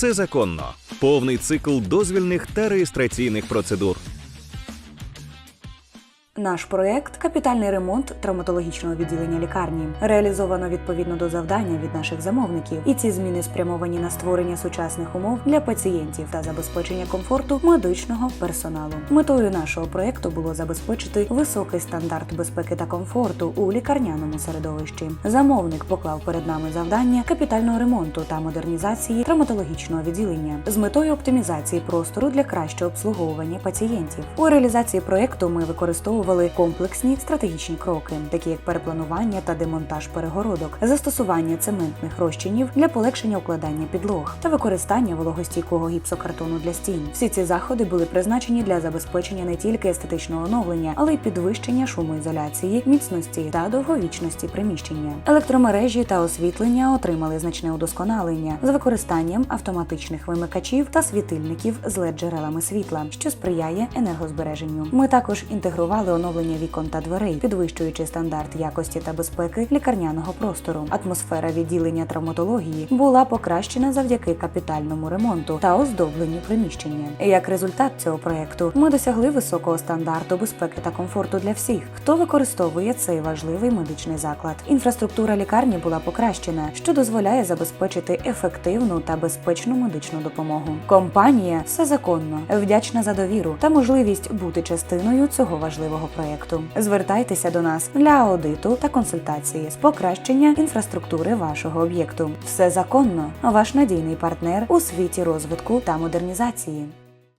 Все законно. Повний цикл дозвільних та реєстраційних процедур. Наш проект капітальний ремонт травматологічного відділення лікарні реалізовано відповідно до завдання від наших замовників, і ці зміни спрямовані на створення сучасних умов для пацієнтів та забезпечення комфорту медичного персоналу. Метою нашого проекту було забезпечити високий стандарт безпеки та комфорту у лікарняному середовищі. Замовник поклав перед нами завдання капітального ремонту та модернізації травматологічного відділення з метою оптимізації простору для кращого обслуговування пацієнтів. У реалізації проекту ми використовували комплексні стратегічні кроки, такі як перепланування та демонтаж перегородок, застосування цементних розчинів для полегшення укладання підлог та використання вологостійкого гіпсокартону для стін. Всі ці заходи були призначені для забезпечення не тільки естетичного оновлення, але й підвищення шумоізоляції, міцності та довговічності приміщення. Електромережі та освітлення отримали значне удосконалення з використанням автоматичних вимикачів та світильників з led джерелами світла, що сприяє енергозбереженню. Ми також інтегрували оновлення вікон та дверей, підвищуючи стандарт якості та безпеки лікарняного простору. Атмосфера відділення травматології була покращена завдяки капітальному ремонту та оздобленню приміщення. Як результат цього проекту ми досягли високого стандарту безпеки та комфорту для всіх, хто використовує цей важливий медичний заклад. Інфраструктура лікарні була покращена, що дозволяє забезпечити ефективну та безпечну медичну допомогу. Компанія все законно, вдячна за довіру та можливість бути частиною цього важливого проекту. Звертайтеся до нас для аудиту та консультації з покращення інфраструктури вашого об'єкту. Все законно, ваш надійний партнер у світі розвитку та модернізації.